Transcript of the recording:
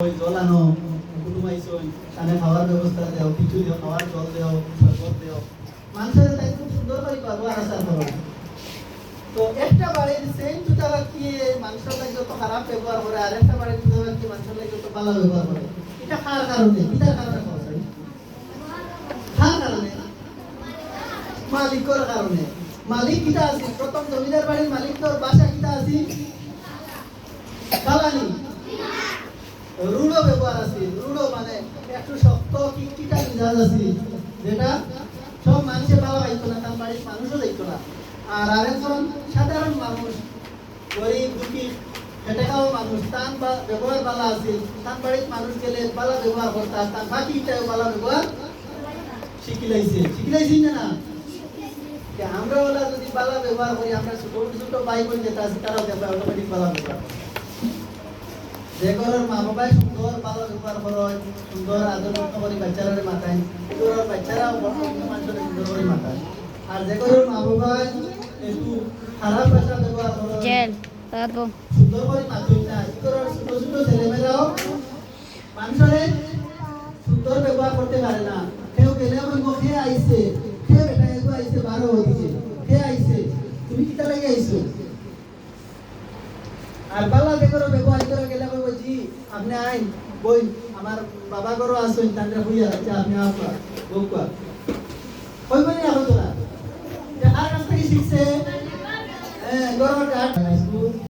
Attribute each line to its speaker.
Speaker 1: জল আনো আইসন তানে খাওয়ার ব্যবস্থা দেও কিছু দেও, খাওয়ার জল দেও, শরবত দেও। মানুষের তাই খুব সুন্দর করে ব্যবহার আচার করো তো একটা বাড়ির সেম জুতা বাকি মানুষের লাগে যত খারাপ ব্যবহার করে, আর একটা বাড়ির জুতা বাকি মানুষের লাগে যত ভালো ব্যবহার করে। এটা খার কারণে কিটার কারণে খাওয়া যায়। খার কারণে মালিকর কারণে। মালিক কিটা আছে? প্রথম জমিদার বাড়ির মালিক তোর বাসা কিটা আছে বালানি রুড়ো ব্যবহার আছে। রুড়ো মানে একটু শক্ত, কিটকিটা মিজাজ আছে। যেটা সব মানুষে ভালো খাইতো না, তার বাড়ির মানুষও দেখতো না। আর আরেকজন সাধারণ মানুষ, গরিব, দুঃখী খেটে মানুষ, তার বা ব্যবহার ভালো আছে। তার বাড়ির মানুষ গেলে ভালো ব্যবহার করতা তার বাকিটাও ভালো ব্যবহার শিখিলাইছে। শিখিলাইছি না? না আমরা ওলা যদি ভালো ব্যবহার করি, আমরা ছোট ছোট বোন যেটা আছে, তারাও দেখবে অটোমেটিক ভালো ব্যবহার যে ঘরের মা বাবাই সুন্দর ভালো ব্যবহার করে সুন্দর আদর যত্ন করে বাচ্চারা মাথায় ঘরের বাচ্চারাও মানুষের সুন্দর করে মাথায়। আর যে ঘরের মা বাবাই একটু খারাপ ভাষা ব্যবহার করে সুন্দর করে মাথুই না ছোট ছোট ছেলেমেয়েরাও মানুষের সুন্দর ব্যবহার করতে পারে না। কেউ গেলে বলব খেয়ে আইছে খেয়ে বেটা এগো আইছে বারো হইছে খেয়ে আইছে তুমি কিতা লাগে আইছো? আর বালা দেখো ব্যবহার করে গেলে আপনি আইন বই আমার বাবা গরো আসুন তান্ডা হইয়া আছে আপনি আপা বউকা কই বই না হতো না আর কাছ থেকে শিখছে হ্যাঁ গরো কাট